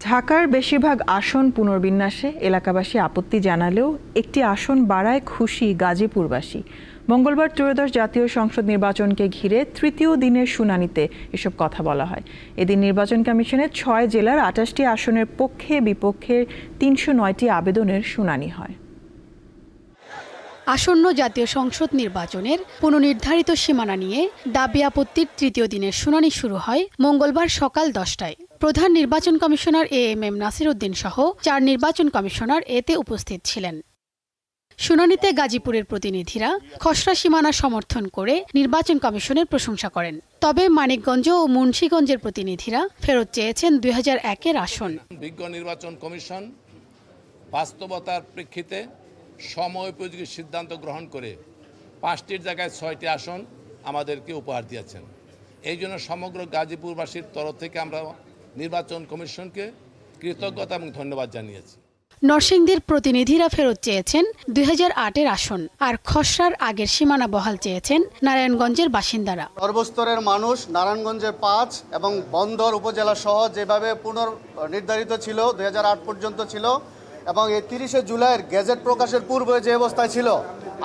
ঢাকার বেশিরভাগ আসন পুনর্বিন্যাসে এলাকাবাসী আপত্তি জানালেও একটি আসন বাড়ায় খুশি গাজীপুরবাসী। মঙ্গলবার ত্রয়োদশ জাতীয় সংসদ নির্বাচনকে ঘিরে তৃতীয় দিনের শুনানিতে এসব কথা বলা হয়। এদিন নির্বাচন কমিশনের ছয় জেলার আটাশটি আসনের পক্ষে বিপক্ষে তিনশো নয়টি আবেদনের শুনানি হয়। আসন্ন জাতীয় সংসদ নির্বাচনের পুনর্নির্ধারিত সীমানা নিয়ে দাবি আপত্তির তৃতীয় দিনের শুনানি শুরু হয় মঙ্গলবার সকাল দশটায়। প্রধান নির্বাচন commissioner A M M Nasir Uddin সহ চার নির্বাচন কমিশনার এতে উপস্থিত ছিলেন। শুনানিতে গাজীপুরের প্রতিনিধিরা খসড়া সীমানা সমর্থন করে নির্বাচন কমিশনের প্রশংসা করেন। তবে মানিকগঞ্জ ও মুন্সীগঞ্জের প্রতিনিধিরা ফেরত চেয়েছেন দুই একের আসন। বিজ্ঞ নির্বাচন কমিশন বাস্তবতার প্রেক্ষিতে সময় উপযোগী সিদ্ধান্ত গ্রহণ করে পাঁচটির জায়গায় ছয়টি আসন আমাদেরকে উপহার দিয়েছেন। এই জন্য সমগ্র গাজীপুরবাসীর তরফ থেকে আমরা কমিশনকে কৃতজ্ঞতা এবং ধন্যবাদ জানিয়েছি। নরসিংদীর প্রতিনিধিরা ফেরত চেয়েছেন দুই হাজার আটের আসন আর খসড়ার আগের সীমানা বহাল চেয়েছেন নারায়ণগঞ্জের বাসিন্দারা। সর্বস্তরের মানুষ নারায়ণগঞ্জের পাঁচ এবং বন্দর উপজেলা সহ যেভাবে পুনর নির্ধারিত ছিল দু হাজার আট পর্যন্ত ছিল এবং এই তিরিশে জুলাইয়ের গেজেট প্রকাশের পূর্বে যে অবস্থায় ছিল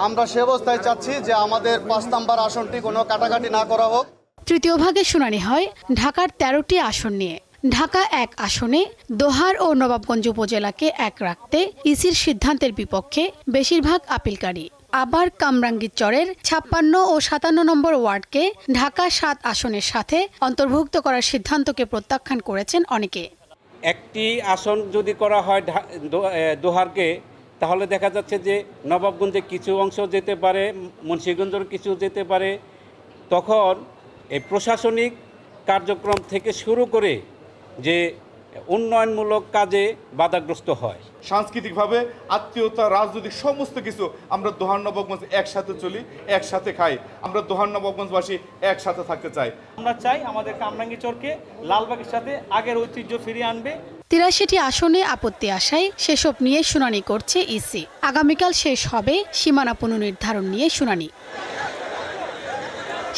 আমরা সে অবস্থায় চাচ্ছি যে আমাদের পাঁচ নাম্বার আসনটি কোনো কাটাকাটি না করা হোক। তৃতীয় ভাগে শুনানি হয় ঢাকার তেরোটি আসন নিয়ে। ঢাকা এক আসনে, দোহার ও নবাবগঞ্জ উপজেলাকে এক রাখতে ইসির সিদ্ধান্তের বিপক্ষে বেশিরভাগ আপিলকারী। আবার কামরাঙ্গীরচরের ছাপ্পান্ন ও সাতান্ন নম্বর ওয়ার্ডকে ঢাকা সাত আসনের সাথে অন্তর্ভুক্ত করার সিদ্ধান্তকে প্রত্যাখ্যান করেছেন অনেকে। একটি আসন যদি করা হয় দোহারকে, তাহলে দেখা যাচ্ছে যে নবাবগঞ্জে কিছু অংশ যেতে পারে, মুন্সীগঞ্জের কিছু যেতে পারে। তখন এই প্রশাসনিক কার্যক্রম থেকে শুরু করে যে উন্নয়নমূলক কাজে বাধাগ্রস্ত হয়। সাংস্কৃতিকভাবে আত্মীয়তা রাজনৈতিক সমস্ত কিছু আমরা দোহার নবাবগঞ্জ একসাথে চলি একসাথে খাই। আমরা দোহার নবাবগঞ্জবাসী একসাথে থাকতে চাই। আমরা চাই আমাদের কামরাঙ্গীচরকে লালবাগের সাথে আগের ঐতিহ্য ফিরিয়ে আনবে। তিরাশিটি আসনে আপত্তি আসায় সেসব নিয়ে শুনানি করছে ইসি। আগামীকাল শেষ হবে সীমানা পুনর্নির্ধারণ নিয়ে শুনানি।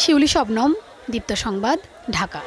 শিউলি শবনম দীপ্ত সংবাদ ঢাকা।